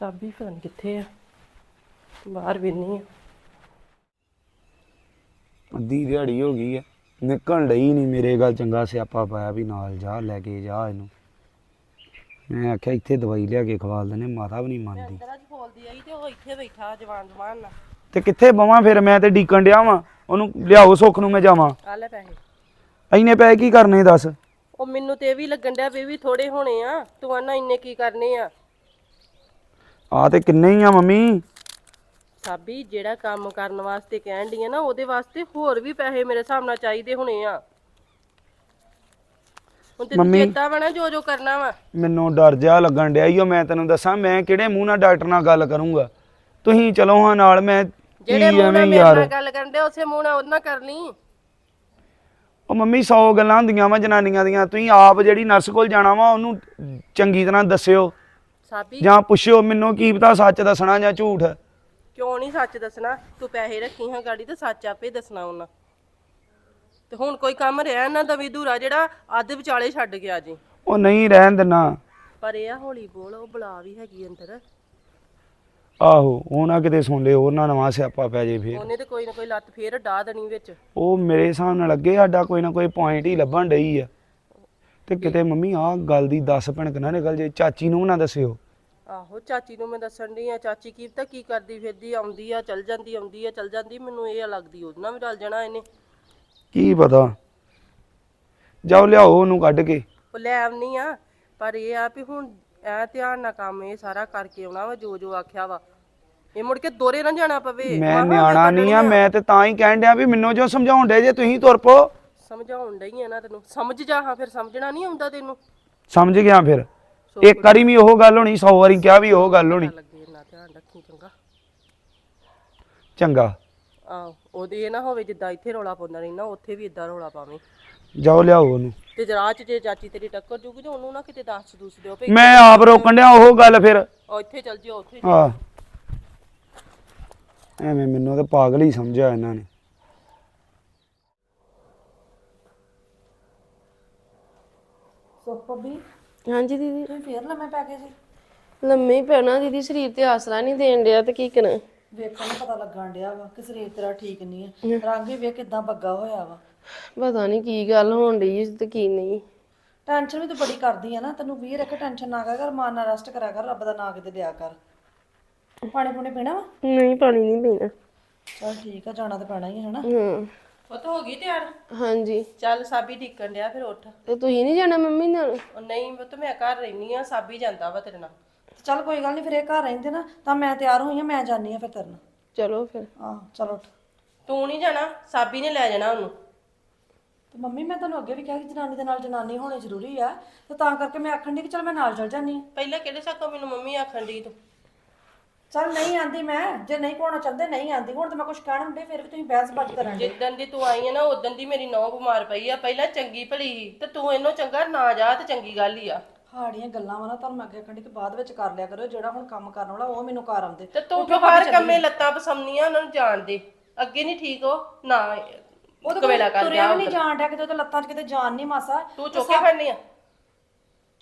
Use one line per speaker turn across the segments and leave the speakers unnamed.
ਸਾਬੀ ਪਤਾ ਨੀ ਕਿੱਥੇ ਆ। ਬਾਹਰ ਵੇਨੀ ਆ।
ਅੱਧੀ ਦਿਹਾੜੀ ਹੋ ਗਈ ਆ। ਨਿਕਲਣ ਡਈ ਨਹੀਂ ਮੇਰੇ ਗੱਲ ਚੰਗਾ ਸਿਆਪਾ ਪਾਇਆ ਵੀ ਨਾਲ ਜਾ ਲੈ ਕੇ ਜਾ ਇਹਨੂੰ। ਮੈਂ ਆਖਿਆ ਇੱਥੇ ਦਵਾਈ ਲਿਆ ਕੇ ਖਵਾ ਦਿੰਦੇ ਮਾਤਾ ਵੀ ਨਹੀਂ ਮੰਨਦੀ।
ਅੰਦਰ ਅੱਜ ਬੋਲਦੀ ਆਈ ਤੇ ਉਹ ਇੱਥੇ ਬੈਠਾ ਜਵਾਨ ਜਵਾਨ ਨਾਲ।
ਤੇ ਕਿੱਥੇ ਬਵਾਂ ਫਿਰ? ਮੈਂ ਤੇ ਡੀਕਣ ਡਿਆ ਵਾਂ। ਉਹਨੂੰ ਲਿਆਓ ਸੁੱਖ ਨੂੰ ਮੈਂ ਜਾਵਾਂ।
ਆ ਲੈ ਪੈਸੇ।
ਐਨੇ ਪੈਸੇ ਕੀ ਕਰਨੇ ਦੱਸ?
ਉਹ ਮੈਨੂੰ ਤੇ ਇਹ ਵੀ ਲੱਗਣ ਡਿਆ ਵੀ ਇਹ ਵੀ ਥੋੜੇ ਹੋਣੇ ਆ। ਤੂੰ ਆਨਾ ਇੰਨੇ ਕੀ ਕਰਨੇ ਆ?
ਆ ਤੇ ਕਿੰਨੇ ਹੀ ਆ ਮੰਮੀ?
ਸਾਬੀ ਜਿਹੜਾ ਕੰਮ ਕਰਨ ਵਾਸਤੇ ਕਹਿਣ ਦੀ ਆ ਨਾ ਉਹਦੇ ਵਾਸਤੇ ਹੋਰ ਵੀ ਪੈਸੇ ਮੇਰੇ ਹਿਸਾਬ ਨਾਲ ਚਾਹੀਦੇ ਹੋਣੇ ਆ। ਹੁਣ ਤੇ
ਮੰਮੀ-
ਚੇਤਾ ਵਾ ਨਾ ਜੋ ਜੋ ਕਰਨਾ ਵਾ।
ਮੈਨੂੰ ਡਰ ਜਿਹਾ ਲੱਗਣ ਡਿਆ ਈਓ ਮੈਂ ਤੈਨੂੰ ਦੱਸਾਂ ਮੈਂ ਕਿਹੜੇ ਮੂੰਹ ਨਾਲ ਡਾਕਟਰ ਨਾਲ ਗੱਲ ਕਰੂੰਗਾ। ਤੁਸੀਂ ਚਲੋ ਹਾਂ ਨਾਲ ਮੈਂ ਕੀ
ਜਿਹੜੇ ਮੂੰਹ ਨਾਲ
ਐਵੇਂ
ਮੇਰੇ
ਯਾਰ।
ਨਾਲ ਗੱਲ ਕਰਨ ਦੇ ਉਸੇ ਮੂੰਹ ਨਾਲ ਉਹਦੇ ਨਾਲ ਕਰ ਲਈ
ਉਹ ਮੰਮੀ 100 ਗੱਲਾਂ ਹੁੰਦੀਆਂ ਵਾ ਜਨਾਨੀਆਂ ਦੀਆਂ ਤੁਸੀਂ ਆਪ ਜਿਹੜੀ ਨਰਸ ਕੋਲ ਜਾਣਾ ਵਾ ਉਹਨੂੰ ਚੰਗੀ ਤਰ੍ਹਾਂ ਦੱਸਿਓ।
ਸਾਬੀ?
ਜਾਂ ਪੁੱਛਿਓ ਮੈਨੂੰ ਕੀ ਪਤਾ ਸੱਚ ਦੱਸਣਾ ਜਾਂ ਝੂਠ।
ਕਿਉਂ ਨਹੀਂ ਸੱਚ ਦੱਸਣਾ? ਤੂੰ ਪੈਸੇ ਰੱਖੀ ਹਾਂ ਗਾੜੀ ਤੇ ਸੱਚ ਆਪੇ ਦੱਸਣਾ ਉਹਨਾਂ। ਤੇ ਹੁਣ ਕੋਈ ਕੰਮ ਰਿਹਾ ਨਾ ਦਵੀ ਧੂਰਾ ਜਿਹੜਾ ਅੱਧ ਵਿਚਾਲੇ ਛੱਡ ਗਿਆ ਜੀ।
ਉਹ ਨਹੀਂ ਰਹਿਣ ਦੇਣਾ
ਪਰ ਇਹ ਆ ਹੌਲੀ ਬੋਲ ਉਹ ਬੁਲਾ ਵੀ ਹੈਗੀ ਅੰਦਰ।
ਆਹੋ ਉਹ ਨਾ ਕਿਤੇ ਸੁਣ ਲਿਓ ਉਹਨਾਂ ਨਵਾਂ ਸਿਆਪਾ ਪੈ ਜੇ ਫੇਰ।
ਉਹਨੇ ਤੇ ਕੋਈ ਨਾ ਕੋਈ ਲੱਤ ਫੇਰ ਡਾ ਦੇਣੀ ਵਿੱਚ।
ਉਹ ਮੇਰੇ ਹਿਸਾਬ ਨਾਲ ਅੱਗੇ ਸਾਡਾ ਕੋਈ ਨਾ ਕੋਈ ਪੁਆਇੰਟ ਹੀ ਲੱਭਣ ਡਈ ਆ। ਤੇ ਕਿਤੇ ਮੰਮੀ ਆਹ ਗੱਲ ਦੀ ਦੱਸ ਭਣਕ ਨਾ ਨਿਕਲ ਜੇ ਚਾਚੀ ਨੂੰ ਵੀ ਨਾ ਦੱਸਿਓ।
ਆਹੋ ਚਾਚੀ ਨੂੰ ਮੈਂ ਦੱਸਣ ਦੀ ਆ ਚਾਚੀ ਕੀ ਪਤਾ ਕੀ ਕਰਦੀ ਫਿਰਦੀ ਆਉਂਦੀ ਆ ਚਲ ਜਾਂਦੀ ਆਉਂਦੀ ਆ ਚਲ ਜਾਂਦੀ ਮੈਨੂੰ ਇਹ ਲੱਗਦੀ ਉਹਦੇ ਨਾਲ ਵੀ ਰਲ ਜਾਣਾ ਇਹਨੇ।
ਕੀ ਪਤਾ? ਜਾਓ ਲਿਆਓ ਉਹਨੂੰ ਕੱਢ ਕੇ।
ਉਹ ਲੈ ਆਉਣੀ ਆ ਪਰ ਇਹ ਆ ਵੀ ਹੁਣ ਐ ਧਿਆਨ ਨਾਲ ਕੰਮ ਇਹ ਸਾਰਾ ਕਰਕੇ ਆਉਣਾ ਵਾ ਜੋ ਜੋ ਆਖਿਆ ਵਾ। ਇਹ ਮੁੜ ਕੇ ਦੋਰੇ ਨਾ ਜਾਣਾ ਪਵੇ।
ਮੈਂ ਨਿਆਣਾ ਨਹੀਂ ਆ ਮੈਂ ਤੇ ਤਾਂ ਹੀ ਕਹਿਣ ਡਿਆ ਵੀ ਮੈਨੂੰ ਜੋ ਸਮਝਾਉਣ ਡੇ ਜੇ ਤੁਸੀਂ ਤੁਰ ਪੋ
ਸਮਝਾਉਣ ਡਈ ਆ ਨਾ ਤੈਨੂੰ। ਸਮਝ ਜਾ ਹਾਂ ਫਿਰ ਸਮਝਣਾ ਨਹੀਂ ਆਉਂਦਾ ਤੈਨੂੰ।
ਸਮਝ ਗਿਆ ਫਿਰ। ਇੱਕ ਵਾਰੀ ਵੀ ਉਹ ਗੱਲ ਹੋਣੀ 100 ਵਾਰੀ ਕਿਹਾ ਵੀ ਉਹ ਗੱਲ ਹੋਣੀ।
ਲੱਗੇ ਨਾ ਧਿਆਨ ਰੱਖੀ ਚੰਗਾ।
ਚੰਗਾ।
ਆਹ ਉਹਦੇ ਇਹ ਨਾ ਹੋਵੇ ਜਿੱਦਾਂ ਇੱਥੇ ਰੋਲਾ ਪਾਉਂਦਾ ਰਹਿਣਾ ਉੱਥੇ ਵੀ ਇਦਾਂ ਰੋਲਾ ਪਾਵੇਂ।
ਜਾਓ ਲਿਆਓ ਉਹਨੂੰ।
ਤੇ ਜਰਾ ਚ ਜੇ ਚਾਚੀ ਤੇਰੀ ਟੱਕਰ ਜੂਗੀ ਤੇ ਉਹਨੂੰ ਨਾ ਕਿਤੇ ਦੱਸ ਦੂਸ ਦਿਓ ਭਈ।
ਮੈਂ ਆਪ ਰੋਕਣ ਡਿਆ ਉਹ ਗੱਲ ਫਿਰ।
ਉਹ ਇੱਥੇ ਚੱਲ ਜਿਓ ਉੱਥੇ
ਆ ਐਵੇਂ ਮੈਨੂੰ ਤਾਂ ਪਾਗਲ ਹੀ ਸਮਝਿਆ ਇਹਨਾਂ ਨੇ।
ਭਾਬੀ
ਹਾਂਜੀ ਦੀਦੀ।
ਤੁਸੀਂ ਫੇਰ ਲੰਮੇ ਪੈ ਗਏ ਸੀ।
ਲੰਮੇ ਹੀ ਪੈਣਾ ਦੀਦੀ ਸਰੀਰ ਤੇ ਆਸਰਾ ਨਹੀਂ ਦੇਣ ਡਿਆ ਤੇ ਕੀ ਕਰਾਂ।
ਵੇਖਣ ਨੂੰ ਪਤਾ ਲੱਗਣ ਡਿਆ ਵਾ ਕਿ ਸਰੀਰ ਤੇਰਾ ਠੀਕ ਨਹੀਂ ਹੈ ਰੰਗ ਵੀ ਵੇਖ ਕਿਦਾਂ ਬੱਗਾ ਹੋਇਆ ਵਾ।
ਪਤਾ ਨਹੀਂ ਕੀ ਗੱਲ ਹੋਣ ਡਈ ਤੇ ਕੀ ਨਹੀਂ।
ਟੈਨਸ਼ਨ ਵੀ ਤੂੰ ਬੜੀ ਕਰਦੀ ਆ ਨਾ ਤੈਨੂੰ ਵੀਰ ਰੱਖ ਟੈਨਸ਼ਨ ਨਾ ਕਰ ਕਰ ਮਾਨ ਨਾਲ ਰੈਸਟ ਕਰਿਆ ਕਰ ਰੱਬ ਦਾ ਨਾਂ ਕਿਤੇ ਲਿਆ ਕਰ। ਪਾਣੀ ਪੂਣੀ ਪੀਣਾ ਵਾ?
ਨਹੀਂ ਪਾਣੀ ਨਹੀਂ ਪੀਣਾ।
ਚਲ ਠੀਕ ਆ ਜਾਣਾ ਤਾਂ ਪੈਣਾ ਹੀ ਹੈ ਹਨਾ?
ਹਾਂ।
ਉਹ ਤਾਂ ਹੋ ਗਈ ਤਿਆਰ?
ਹਾਂਜੀ।
ਚੱਲ ਸਾਬੀ ਢੀਕਣ ਡਿਆ ਫਿਰ ਉੱਠ।
ਤੇ ਤੁਸੀਂ ਨਹੀਂ ਜਾਣਾ ਮੰਮੀ ਨਾਲ?
ਉਹ ਨਹੀਂ ਉਹ ਤਾਂ ਮੈਂ ਘਰ ਰਹਿਨੀ ਆ ਸਾਬੀ ਜਾਂਦਾ ਵਾ ਤੇਰੇ ਨਾਲ।
ਚੱਲ ਕੋਈ ਗੱਲ ਨਹੀਂ ਫਿਰ ਇਹ ਘਰ ਰਹਿੰਦੇ ਨਾ ਤਾਂ ਮੈਂ ਤਿਆਰ ਹੋਈ ਆ ਮੈਂ ਜਾਣੀ ਆ ਫਿਰ ਤੇਰੇ ਨਾਲ।
ਚਲੋ ਫਿਰ।
ਆਹ ਚਲ ਉੱਠ।
ਤੂੰ ਨਹੀਂ ਜਾਣਾ ਸਾਬੀ ਨੇ ਲੈ ਜਾਣਾ ਉਹਨੂੰ।
ਤੇ ਮੰਮੀ ਮੈਂ ਤੁਹਾਨੂੰ ਅੱਗੇ ਵੀ ਕਿਹਾ ਕਿ ਜਨਾਨੀ ਦੇ ਨਾਲ ਜਨਾਨੀ ਹੋਣੀ ਜ਼ਰੂਰੀ ਆ। ਤੇ ਤਾਂ ਕਰਕੇ ਮੈਂ ਆਖਣ ਦੀ ਕਿ ਚਲ ਮੈਂ ਨਾਲ ਚਲ ਜਾਨੀ ਆ।
ਪਹਿਲਾਂ ਕਿਹੜੇ ਸ਼ੱਕੋਂ ਮੈਨੂੰ ਮੰਮੀ ਆਖਣ ਦੀ ਤੂੰ?
ਚਲ ਨਹੀਂ ਆਂਦੀ ਮੈਂ ਜੇ ਨਹੀਂ ਕੋਣਾ ਚਾਹੁੰਦੇ ਨਹੀਂ ਆਂਦੀ। ਹੁਣ ਤਾਂ ਮੈਂ ਕੁਝ ਕਹਿਣ ਹੁੰਦੇ ਫਿਰ ਵੀ ਤੁਸੀਂ ਬਹਿਸ ਬਾਤ ਕਰਨ ਦੇ
ਜਿੱਦਣ ਦੀ ਤੂੰ ਆਈ ਹੈ ਨਾ ਉਦੋਂ ਦੀ ਮੇਰੀ ਨੌ ਬਿਮਾਰ ਪਈ ਆ। ਪਹਿਲਾਂ ਚੰਗੀ ਭਲੀ ਸੀ ਤੇ ਤੂੰ ਇਹਨੂੰ ਚੰਗਾ ਨਾ ਜਾ ਤੇ ਚੰਗੀ ਗੱਲ ਹੀ ਆ।
ਹਾੜੀਆਂ ਗੱਲਾਂ ਵਾ ਨਾ ਤੁਹਾਨੂੰ ਮੈਂ ਅੱਗੇ ਕਹਿੰਦੀ ਕਿ ਬਾਅਦ ਵਿੱਚ ਕਰ ਲਿਆ ਕਰੋ ਜਿਹੜਾ ਹੁਣ ਕੰਮ ਕਰਨ ਵਾਲਾ ਉਹ ਮੈਨੂੰ ਕਰ ਆਉਂਦੇ।
ਤੇ ਤੂੰ ਕਿਉਂ ਬਾਹਰ ਕੰਮੇ ਲੱਤਾਂ ਪਸੰਨੀਆਂ ਉਹਨਾਂ ਨੂੰ ਜਾਣ ਦੇ। ਅੱਗੇ ਨਹੀਂ ਠੀਕ ਹੋ ਨਾ
ਉਹਦੇ
ਕਵੇਲਾ
ਕੋਲ
ਕਰ
ਤੁਰਿਆ
ਜਾ
ਵੀ ਨਹੀਂ ਜਾਣ ਡਿਆ ਕਿਤੇ ਉਹਦੇ ਲੱਤਾਂ 'ਚ ਕਿਤੇ ਜਾਨ ਨਹੀਂ ਮਾਸਾ।
ਤੂੰ ਚੁੱਕੇ ਫੜਨੀ ਆ?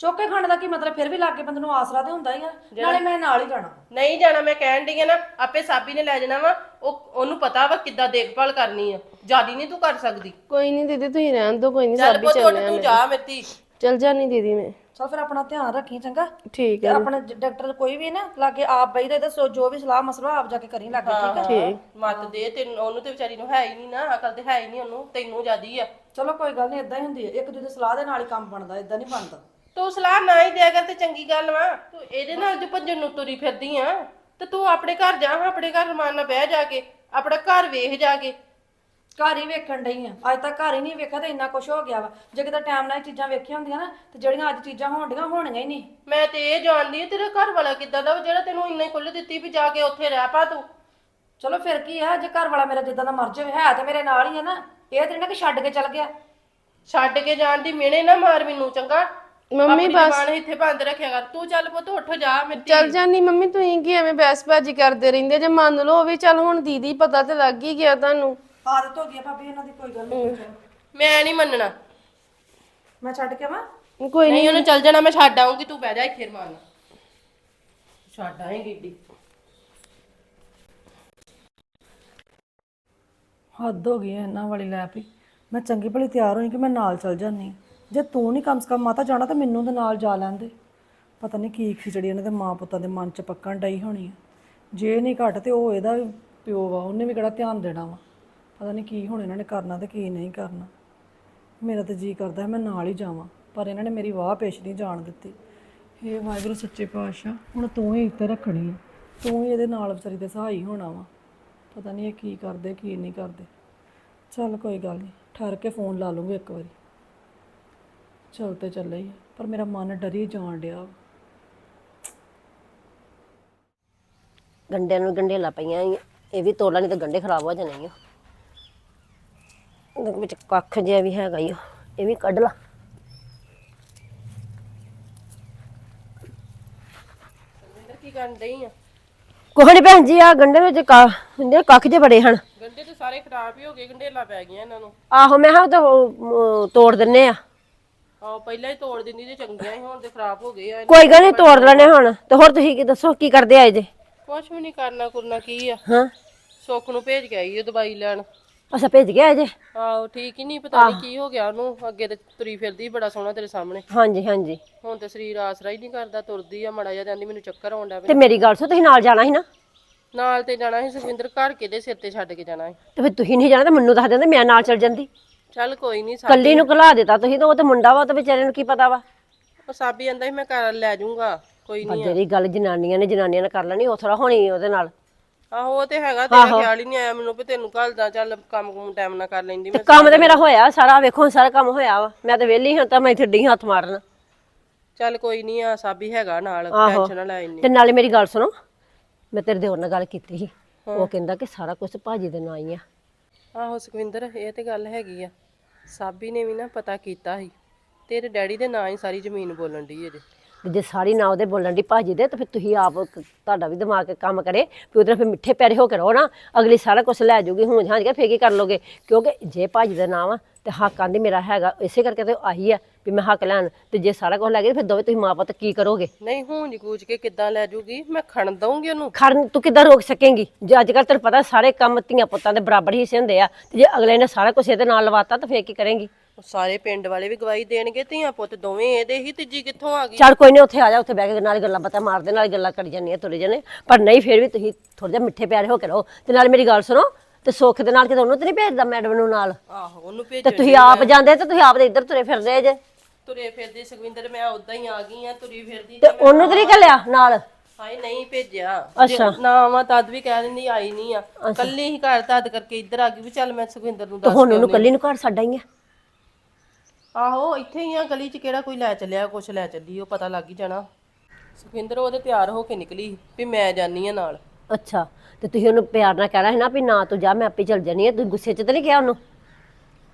ਚੌਕੇ ਖਾਣ ਦਾ ਕੀ ਮਤਲਬ? ਫਿਰ ਵੀ ਲਾਗੇ ਬੰਦੇ ਨੂੰ ਆਸਰਾ ਤੇ ਹੁੰਦਾ ਹੀ ਆ। ਨਾਲੇ ਮੈਂ ਨਾਲ ਹੀ ਜਾਣਾ।
ਨਹੀਂ ਜਾਣਾ ਮੈਂ ਕਹਿਣ ਡਈ ਆ ਨਾ ਆਪੇ ਸਾਬੀ ਨੇ ਲੈ ਜਾਣਾ ਵਾ ਉਹ ਉਹਨੂੰ ਪਤਾ ਵਾ ਕਿੱਦਾਂ ਦੇਖਭਾਲ ਕਰਨੀ ਆ। ਜਿਆਦੀ ਨਹੀਂ ਤੂੰ ਕਰ ਸਕਦੀ।
ਕੋਈ ਨਹੀਂ ਦੀਦੀ ਤੁਸੀਂ ਰਹਿਣ ਦਿਓ ਕੋਈ ਨਹੀਂ
ਚੱਲ
ਸਾਬੀ
ਪੁੱਤ ਉੱਠ
ਚੱਲਣਾ
ਤੂੰ ਜਾ ਮੇਤੀ।
ਚਲ ਜਾਨੀ ਦੀਦੀ ਮੈਂ।
ਚਲ ਫਿਰ ਆਪਣਾ ਧਿਆਨ ਰੱਖੀ ਚੰਗਾ?
ਠੀਕ
ਤੇ
ਹੈ
ਆਪਣੇ ਜ- ਡਾਕਟਰ ਕੋਈ ਵੀ ਨਾ ਲਾਗੇ ਆਪ ਬਈ ਦੇ ਦੱਸੋ ਜੋ ਵੀ ਸਲਾਹ ਮਸਲਾ ਆਪ ਜਾ ਕੇ ਕਰੀ ਲਾਗੇ ਠੀਕ ਆ?
ਠੀਕ।
ਮਤ ਦੇ ਤੇ ਉਹਨੂੰ ਤੇ ਵਿਚਾਰੀ ਨੂੰ ਹੈ ਹੀ ਨਹੀਂ ਨਾ ਅਕਲ ਤੇ ਹੈ ਹੀ ਨਹੀਂ ਉਹਨੂੰ ਤੈਨੂੰ ਜਿਆਦੀ ਆ।
ਚਲੋ ਕੋਈ ਗੱਲ ਨਹੀਂ ਇਦਾਂ ਹੀ ਹੁੰਦੀ ਹੈ ਇੱਕ ਦੂਜੇ ਦੀ ਸਲਾਹ ਦੇ ਨਾਲ ਹੀ ਕੰਮ ਬਣਦਾ ਇਦਾਂ ਨਹੀਂ ਬਣਦਾ।
ਤੂੰ ਸਲਾਹ ਨਾ ਹੀ ਦਿਆ ਕਰ ਤੇ ਚੰਗੀ ਗੱਲ ਵਾ। ਤੂੰ ਇਹਦੇ ਨਾਲ ਜੋ ਭੱਜਣ ਨੂੰ ਤੁਰੀ ਫਿਰਦੀ ਆ ਤੇ ਤੂੰ ਆਪਣੇ ਘਰ ਜਾ ਆਪਣੇ ਘਰ ਰਮਾਨ ਨਾਲ ਬਹਿ ਜਾ ਕੇ ਆਪਣਾ ਘਰ ਵੇਖ ਜਾ ਕੇ।
ਘਰ ਹੀ ਵੇਖਣ ਡਈ ਆ। ਅੱਜ ਤੱਕ ਘਰ ਹੀ ਨਹੀਂ ਵੇਖਿਆ ਤੇ ਇੰਨਾ ਕੁਝ ਹੋ ਗਿਆ ਵਾ। ਜੇ ਕਿਤੇ ਟਾਈਮ ਨਾਲ ਇਹ ਚੀਜ਼ਾਂ ਵੇਖੀਆਂ ਹੁੰਦੀਆਂ ਨਾ ਤੇ ਜਿਹੜੀਆਂ ਅੱਜ ਚੀਜ਼ਾਂ ਹੋਣ ਡੀਆਂ ਹੋਣੀਆਂ ਹੀ ਨਹੀਂ।
ਮੈਂ ਤੇ ਇਹ ਜਾਣਦੀ ਆ ਤੇਰਾ ਘਰ ਵਾਲਾ ਕਿੱਦਾਂ ਦਾ ਵਾ ਜਿਹੜਾ ਤੈਨੂੰ ਇੰਨਾ ਹੀ ਖੁੱਲ੍ਹ ਦਿੱਤੀ ਵੀ ਜਾ ਕੇ ਉੱਥੇ ਰਹਿ ਪਾ ਤੂੰ।
ਚਲੋ ਫਿਰ ਕੀ ਆ ਜੇ ਘਰ ਵਾਲਾ ਮੇਰਾ ਜਿੱਦਾਂ ਦਾ ਮਰ ਜਾਵੇ ਹੈ ਤੇ ਮੇਰੇ ਨਾਲ ਹੀ ਆ ਨਾ। ਇਹ ਤੇ ਨਾ ਕਿ ਛੱਡ ਕੇ ਚਲ ਗਿਆ।
ਛੱਡ ਕੇ ਜਾਣ ਦੀ ਮਿਹਣੇ ਨਾ ਮਾਰ ਮੈਨੂੰ ਚੰਗਾ?
ਮੰਮੀ
ਆਪਣੀ
ਬਸ।
ਜ਼ੁਬਾਨ ਇੱਥੇ ਬੰਦ ਰੱਖਿਆ ਕਰ। ਤੂੰ ਚੱਲ ਪੁੱਤ ਉੱਠ ਜਾ ਮੇਰੀ
ਚਲ ਜਾਨੀ ਮੰਮੀ ਤੁਸੀਂ ਕੀ ਐਵੇਂ ਬਹਿਸਬਾਜੀ ਕਰਦੇ ਰਹਿੰਦੇ? ਜੇ ਮੰਨ ਲਓ ਵੀ ਚੱਲ ਹੁਣ ਦੀਦੀ ਪਤਾ ਤੇ ਲੱਗ ਹੀ ਗਿਆ ਤੁਹਾਨੂੰ।
ਆਦਤ ਹੋ ਗਈ ਆ ਭਾਬੀ ਇਹਨਾਂ ਦੀ ਕੋਈ ਗੱਲ ਨਹੀਂ
ਮੈਂ ਨਹੀਂ ਮੰਨਣਾ।
ਮੈਂ ਛੱਡ ਕੇ ਆਵਾਂ?
ਕੋਈ
ਨਹੀਂ ਉਹਨੇ ਚੱਲ ਜਾਣਾ ਮੈਂ ਛੱਡ ਆਉਂਗੀ ਤੂੰ ਬਹਿ ਜਾ ਇੱਥੇ ਰਮਾਨ ਛੱਡ ਆਏਂਗੀ ਏਡੀ
ਹੱਦ ਹੋ ਗਈ ਹੈ ਇਹਨਾਂ ਵਾਲੀ ਲੈ ਵੀ। ਮੈਂ ਚੰਗੀ ਭਲੀ ਤਿਆਰ ਹੋਈ ਕਿ ਮੈਂ ਨਾਲ ਚੱਲ ਜਾਂਦੀ। ਹਾਂ। ਜੇ ਤੂੰ ਨਹੀਂ ਕਮ ਸੇ ਕਮ ਮਾਤਾ ਜਾਣਾ ਤਾਂ ਮੈਨੂੰ ਤੇ ਨਾਲ ਜਾ ਲੈਂਦੇ ਪਤਾ ਨਹੀਂ ਕੀ ਖਿਚੜੀ ਇਹਨਾਂ ਦੇ ਮਾਂ ਪੁੱਤਾਂ ਦੇ ਮਨ 'ਚ ਪੱਕਣ ਡਈ ਹੋਣੀ ਆ। ਜੇ ਨਹੀਂ ਘਟ ਤੇ ਉਹ ਇਹਦਾ ਵੀ ਪਿਓ ਵਾ, ਉਹਨੇ ਵੀ ਕਿਹੜਾ ਧਿਆਨ ਦੇਣਾ ਵਾ। ਪਤਾ ਨਹੀਂ ਕੀ ਹੁਣ ਇਹਨਾਂ ਨੇ ਕਰਨਾ ਤੇ ਕੀ ਨਹੀਂ ਕਰਨਾ। ਮੇਰਾ ਤਾਂ ਜੀ ਕਰਦਾ ਮੈਂ ਨਾਲ ਹੀ ਜਾਵਾਂ, ਪਰ ਇਹਨਾਂ ਨੇ ਮੇਰੀ ਵਾਹ ਪੇਸ਼ ਨਹੀਂ ਜਾਣ ਦਿੱਤੀ। ਹੇ ਵਾਹਿਗੁਰੂ ਸੱਚੇ ਪਾਤਸ਼ਾਹ, ਹੁਣ ਤੂੰ ਹੀ ਇੱਥੇ ਰੱਖਣੀ ਹੈ ਤੂੰ ਹੀ ਇਹਦੇ ਨਾਲ ਵਿਚਾਰੀ ਦੇ ਸਹਾਈ ਹੋਣਾ ਵਾ। ਪਤਾ ਨਹੀਂ ਇਹ ਕੀ ਕਰਦੇ, ਕੀ ਨਹੀਂ ਕਰਦੇ। ਚੱਲ ਕੋਈ ਗੱਲ ਨਹੀਂ ਠਹਿਰ ਕੇ ਫੋਨ ਲਾ ਲੂੰਗੀ ਇੱਕ ਵਾਰੀ। ਚੱਲ ਤੇ ਚੱਲੇ ਹੀ ਆ, ਪਰ ਮੇਰਾ ਮਨ ਡਰੀ ਜਾਣ ਡਿਆ ਵਾ।
ਗੰਡਿਆਂ ਨੂੰ ਗੰਡੇਲਾ ਪਈਆਂ ਈ ਆ। ਇਹ ਵੀ ਤੋੜਾ ਨਹੀਂ ਤਾਂ ਗੰਡੇ ਖਰਾਬ ਹੋ ਜਾਣੇ ਆ। ਇਹਦੇ ਵਿੱਚ ਕੱਖ ਜਿਹਾ ਵੀ ਹੈਗਾ ਹੀ ਇਹ ਵੀ ਕੱਢ ਲਾ।
ਕੀ ਕਰਨ ਡਈ ਆ?
ਕੋਹੜੇ ਭੈਣ ਜੀ ਆ ਗੰਡੇ ਵਿੱਚ ਕਾ ਹੁੰਦੇ ਕੱਖ ਜੇ ਬੜੇ ਹਨ।
ਗੰਡੇ ਤੇ ਸਾਰੇ ਖਰਾਬ ਹੀ ਹੋ ਗਏ ਗੰਢੇਲਾ ਪੈ ਗਈਆਂ ਇਹਨਾਂ ਨੂੰ।
ਆਹੋ ਮੈਂ ਹਾਂ ਤਾਂ ਉਹ, ਤੋੜ ਦਿੰਨੇ ਆ।
ਆਹ ਪਹਿਲਾਂ ਹੀ ਤੋੜ ਦਿੰਦੀ ਤੇ ਚੰਗੀਆਂ ਹੀ ਹੁਣ ਤੇ ਖਰਾਬ ਹੋ ਗਏ ਆ
ਕੋਈ ਗੱਲ ਨਹੀਂ ਤੋੜ ਲੈਣੇ ਹੁਣ। ਤੇ ਹੋਰ ਤੁਸੀਂ ਕੀ ਦੱਸੋ ਕੀ ਕਰਦੇ ਆਏ ਜੇ
ਕੁਛ ਵੀ ਨਹੀਂ ਕਰਨਾ ਕਰਨਾ ਕੀ ਆ?
ਹਾਂ।
ਸੁੱਖ ਨੂੰ ਭੇਜ ਕੇ ਆਈ ਉਹ ਦਵਾਈ ਲੈਣ।
ਅੱਛਾ ਭੇਜ ਆਏ ਜੇ
ਆਹੋ ਠੀਕ ਹੀ ਨਹੀਂ ਪਤਾ ਨਹੀਂ ਕੀ ਹੋ ਗਿਆ ਉਹਨੂੰ। ਅੱਗੇ ਤੇ ਤੁਰੀ ਫਿਰਦੀ ਬੜਾ ਸੋਹਣਾ ਤੇਰੇ ਸਾਹਮਣੇ।
ਹਾਂਜੀ ਹਾਂਜੀ।
ਹੁਣ ਤੇ ਸਰੀਰ ਆਸਰਾ ਹੀ ਨਹੀਂ ਕਰਦਾ ਤੁਰਦੀ ਆ ਮੜਾ ਜਾ ਜਾਂਦੀ ਮੈਨੂੰ ਚੱਕਰ ਆਉਂਦਾ
ਤੇ ਮੇਰੀ ਗੱਲ ਸੁਣ ਤੁਸੀਂ ਨਾਲ ਜਾਣਾ ਸੀ ਨਾ?
ਨਾਲ ਤੇ ਜਾਣਾ ਸੀ ਸੁਖਵਿੰਦਰ ਘਰ ਕਿਹਦੇ ਸਿਰ ਤੇ ਛੱਡ ਕੇ ਜਾਣਾ ਸੀ?
ਤੇ ਫਿਰ ਤੁਸੀਂ ਨਹੀਂ ਜਾਣਾ ਤੇ ਮੈਨੂੰ ਦੱਸ ਦਿੰਦੇ ਮੈਂ ਨਾਲ ਚੱਲ ਜਾਂਦੀ।
ਚੱਲ ਕੋਈ ਨਹੀਂ
ਕੱਲੀ ਨੂੰ ਘਲਾ ਦਿੱਤਾ ਤੁਸੀਂ ਤਾਂ ਉਹ ਤੇ ਮੁੰਡਾ ਵਾ ਉਹ ਤੇ ਵਿਚਾਰੇ ਨੂੰ ਕੀ ਪਤਾ ਵਾ।
ਉਹ ਸਾਬੀ ਕਹਿੰਦਾ ਸੀ ਮੈਂ ਘਰ ਲੈ ਜਾਊਂਗਾ ਕੋਈ
ਪਰ
ਨਹੀਂ
ਜਿਹੜੀ ਗੱਲ ਜਨਾਨੀਆਂ ਨੇ ਜਨਾਨੀਆਂ ਨੇ ਕਰ ਲੈਣੀ ਉਹ ਥੋੜਾ ਹੋਣੀ ਉਹਦੇ ਨਾਲ।
ਆਹੋ ਉਹ ਤੇ ਹੈਗਾ ਤੇਰਾ ਖਿਆਲ ਹੀ ਨਹੀਂ ਆਇਆ ਮੈਨੂੰ ਵੀ ਤੈਨੂੰ ਘੱਲ ਦਾ ਚੱਲ ਕੰਮ ਕੁਮ ਟਾਈਮ ਨਾਲ ਕਰ ਲੈਂਦੀ ਮੈਂ
ਕੰਮ ਤੇ ਮੇਰਾ ਹੋਇਆ ਸਾਰਾ ਵੇਖੋ ਹੁਣ ਸਾਰਾ ਕੰਮ ਹੋਇਆ ਵਾ। ਮੈਂ ਤਾਂ ਵਿਹਲੀ ਹਾਂ ਤਾਂ ਮੈਂ ਇੱਥੇ ਡੀ ਹੱਥ ਮਾਰਨ।
ਚੱਲ ਕੋਈ ਨਹੀਂ ਆ ਸਾਬੀ ਹੈਗਾ ਨਾਲ ਟੈਨਸ਼ਨ ਨਾ ਲੈ ਇੰਨੀ।
ਤੇ ਨਾਲੇ ਮੇਰੀ ਗੱਲ ਸੁਣੋ ਮੈਂ ਤੇਰੇ ਦਿਓਰ ਨਾਲ ਗੱਲ ਕੀਤੀ ਸੀ। ਉਹ ਕਹਿੰਦਾ ਕਿ ਸਾਰਾ ਕੁਝ ਭਾਜੀ ਦੇ ਨਾਂ ਹੀ ਆ।
ਆਹੋ ਸੁਖਵਿੰਦਰ, ਇਹ ਤੇ ਗੱਲ ਹੈਗੀ ਆ। ਸਾਬੀ ਨੇ ਵੀ ਨਾ ਪਤਾ ਕੀਤਾ ਸੀ ਤੇਰੇ ਡੈਡੀ ਦੇ ਨਾਂ ਹੀ ਸਾਰੀ ਜ਼ਮੀਨ ਬੋਲਣ ਦੀ ਅਜੇ
ਤੇ ਜੇ ਸਾਰੀ ਨਾਂ ਉਹਦੇ ਬੋਲਣ ਦੀ ਭਾਜੀ ਦੇ, ਤਾਂ ਫਿਰ ਤੁਸੀਂ ਆਪ ਕ- ਤੁਹਾਡਾ ਵੀ ਦਿਮਾਗ ਕੰਮ ਕਰੇ, ਵੀ ਉਹਦੇ ਨਾਲ ਫਿਰ ਮਿੱਠੇ ਪੈਰੇ ਹੋ ਕੇ ਰਹੋ ਨਾ। ਅਗਲੀ ਸਾਰਾ ਕੁਝ ਲੈ ਜਾਊਗੀ ਹੁਣ ਹਾਂ ਕੇ ਫੇਰ ਕੀ ਕਰ ਲੋਗੇ। ਕਿਉਂਕਿ ਜੇ ਭਾਜੀ ਦਾ ਨਾਮ ਆ ਤੇ ਹੱਕ ਆਂਦੀ ਮੇਰਾ ਹੈਗਾ, ਇਸੇ ਕਰਕੇ ਤੇ ਉਹ ਆਹੀ ਆ ਵੀ ਮੈਂ ਹੱਕ ਲੈਣ ਤੇ ਜੇ ਸਾਰਾ ਕੁਝ ਲੈ ਗਏ ਫਿਰ ਦੋਵੇਂ ਤੁਸੀਂ ਮਾਂ ਪੁੱਤ ਕੀ ਕਰੋਗੇ?
ਨਹੀਂ ਹੁਣ ਕੂਚ ਕੇ ਕਿੱਦਾਂ ਲੈ ਜੂਗੀ? ਮੈਂ ਖਣ ਦਊਂਗੀ ਉਹਨੂੰ।
ਖਰਨ ਤੂੰ ਕਿੱਦਾਂ ਰੋਕ ਸਕੇਂਗੀ? ਜੇ ਅੱਜ ਕੱਲ੍ਹ ਤੈਨੂੰ ਪਤਾ ਸਾਰੇ ਕੰਮ ਧੀਆਂ ਪੁੱਤਾਂ ਦੇ ਬਰਾਬਰ ਹੀ ਹਿੱਸੇ ਹੁੰਦੇ ਆ ਤੇ ਜੇ ਅਗਲੇ ਨੇ ਸਾਰਾ ਕੁਝ ਇਹਦੇ ਨਾਲ ਲਵਾਤਾ ਤਾਂ ਫੇਰ ਕੀ ਕਰੇਂਗੀ?
ਉਹ ਸਾਰੇ ਪਿੰਡ ਵਾਲੇ ਵੀ ਗਵਾਹੀ ਦੇਣਗੇ ਧੀਆਂ ਪੁੱਤ ਦੋਵੇਂ ਇਹਦੇ ਹੀ ਤੀਜੀ ਕਿੱਥੋਂ ਆ ਗਈ?
ਚੱਲ ਕੋਈ ਨਹੀਂ ਉੱਥੇ ਆ ਜਾ ਉੱਥੇ ਬਹਿ ਕੇ ਨਾਲ ਗੱਲਾਂ ਬਾਤਾਂ ਮਾਰਦੇ ਨਾਲ ਗੱਲਾਂ ਕਰੀ ਜਾਂਦੀਆਂ ਤੁਰੇ ਜਣੇ ਪਰ ਨਹੀਂ ਫੇਰ ਵੀ ਤੁਸੀਂ ਥੋੜਾ ਜਿਹਾ ਮਿੱਠੇ ਪਿਆਰੇ ਹੋ ਕੇ ਰਹੋ। ਤੇ ਨਾਲ ਮੇਰੀ ਗੱਲ ਸੁਣੋ ਤੇ ਸੁੱਖ ਦੇ ਨਾਲ ਕਿਤੇ ਉਹਨੂੰ ਤੇ ਨਹੀਂ ਭੇਜਦਾ ਮੈਡਮ ਨੂੰ ਨਾਲ?
ਆਹੋ ਉਹਨੂੰ
ਤੇ
ਭੇਜ
ਤੁਸੀਂ ਆਪ ਜਾਂਦੇ ਤੇ ਤੁਸੀਂ ਆਪ ਦੇ ਇੱਧਰ ਤੁਰੇ ਫਿਰਦੇ ਜੇ।
ਤੁਰੇ ਫਿਰਦੇ ਸੁਖਵਿੰਦਰ ਮੈਂ ਉਦਾਂ ਹੀ ਆ ਗਈ ਆ ਤੁਰੀ ਫਿਰਦੀ
ਤੇ ਉਹਨੂੰ ਤੇ ਨਹੀਂ ਘੱਲਿਆ ਨਾਲ?
ਹਾਏ ਨਹੀਂ ਭੇਜਿਆ।
ਅੱਛਾ।
ਨਾ ਆਵਾਂ ਤਦ ਵੀ ਕਹਿ ਦਿੰਦੀ ਆਈ ਨਹੀਂ ਆ। ਕੱਲੀ ਹੀ ਘਰ ਤਦ ਕਰਕੇ ਇੱਧਰ ਆ ਗਈ ਵੀ ਚੱਲ ਮੈਂ ਸੁਖਵਿੰਦਰ ਨੂੰ
ਤੇ
ਦੱਸ
ਹੁਣ ਉਹਨੂੰ ਕੱਲੀ ਨੂੰ ਘਰ ਛੱਡ ਆਈ ਆ?
ਆਹੋ ਇੱਥੇ ਹੀ ਆ ਗਲੀ 'ਚ ਕਿਹੜਾ ਕੋਈ ਲੈ ਚੱਲਿਆ ਕੁਛ ਲੈ ਚੱਲੀ ਉਹ ਪਤਾ ਲੱਗ ਹੀ ਜਾਣਾ। ਸੁਖਵਿੰਦਰ ਉਹਦੇ ਤਿਆਰ ਹੋ ਕੇ ਨਿਕਲੀ ਵੀ ਮੈਂ ਜਾਨੀ ਆ ਨਾਲ।
ਅੱਛਾ ਤੇ ਤੁਸੀਂ ਉਹਨੂੰ ਪਿਆਰ ਨਾਲ ਕਹਿਣਾ ਹੈ ਨਾ ਵੀ ਨਾ ਤੂੰ ਜਾ ਮੈਂ ਆਪੇ ਚੱਲ ਜਾਣੀ ਆ ਤੂੰ ਗੁੱਸੇ 'ਚ ਤਾਂ ਨਹੀਂ ਕਿਹਾ ਉਹਨੂੰ?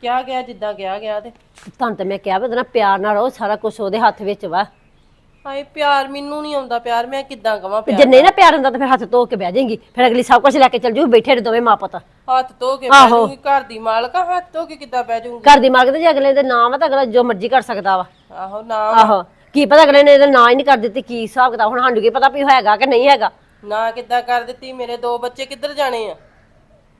ਕਿਹਾ ਗਿਆ ਜਿੱਦਾਂ ਗਿਆ ਗਿਆ ਤੇ।
ਤੁਹਾਨੂੰ ਤਾਂ ਮੈਂ ਕਿਹਾ ਵੀ ਉਹਦੇ ਨਾਲ ਪਿਆਰ ਨਾਲ ਰਹੋ ਸਾਰਾ ਕੁਝ ਉਹਦੇ ਹੱਥ ਵਿੱਚ ਵਾ।
ਹਾਏ ਪਿਆਰ ਮੈਨੂੰ ਨਹੀਂ ਆਉਂਦਾ ਪਿਆਰ ਮੈਂ ਕਿੱਦਾਂ ਕਵਾਂ
ਤੇ
ਪਿਆਰ
ਜੇ ਨਹੀਂ ਨਾ ਪਿਆਰ ਹੁੰਦਾ ਤਾਂ ਫਿਰ ਹੱਥ ਧੋ ਕੇ ਬਹਿ ਜਾਏਗੀ। ਫਿਰ ਅਗਲੀ ਸਭ ਕੁਝ ਲੈ ਕੇ ਚੱਲ ਜੂ ਬੈਠੇ ਨੇ ਦੋਵੇਂ ਮਾਂ ਪੁੱਤ।
ਹੱਥ ਧੋ ਕੇ ਬਹਿ ਜਾਊਂਗੀ ਘਰ ਦੀ ਮਾਲਕ ਹੱਥ ਧੋ ਕੇ ਕਿੱਦਾਂ ਬਹਿ ਜਾਊਂਗੀ
ਘਰ ਦੀ ਮਾਲਕ ਤੇ ਜੇ ਅਗਲੇ ਦੇ ਨਾਮ ਆ ਤਾਂ ਅਗਲਾ ਜੋ ਮਰਜ਼ੀ ਕਰ ਸਕਦਾ ਵਾ।
ਆਹੋ ਨਾ
ਆਹੋ। ਕੀ ਪਤਾ ਅਗਲੇ ਨੇ ਇਹਦਾ ਨਾਂ ਹੀ ਨਹੀਂ ਕਰ ਦਿੱਤੀ ਕੀ ਹਿਸਾਬ ਕਿਤਾਬ ਹੁਣ ਸਾਨੂੰ ਕੀ ਪਤਾ ਵੀ ਹੈਗਾ ਕਿ ਨਹੀਂ ਹੈਗਾ।
ਨਾ ਕਿੱਦਾਂ ਕਰ ਦਿੱਤੀ ਮੇਰੇ ਦੋ ਬੱਚੇ ਕਿੱਧਰ ਜਾਣੇ ਆ?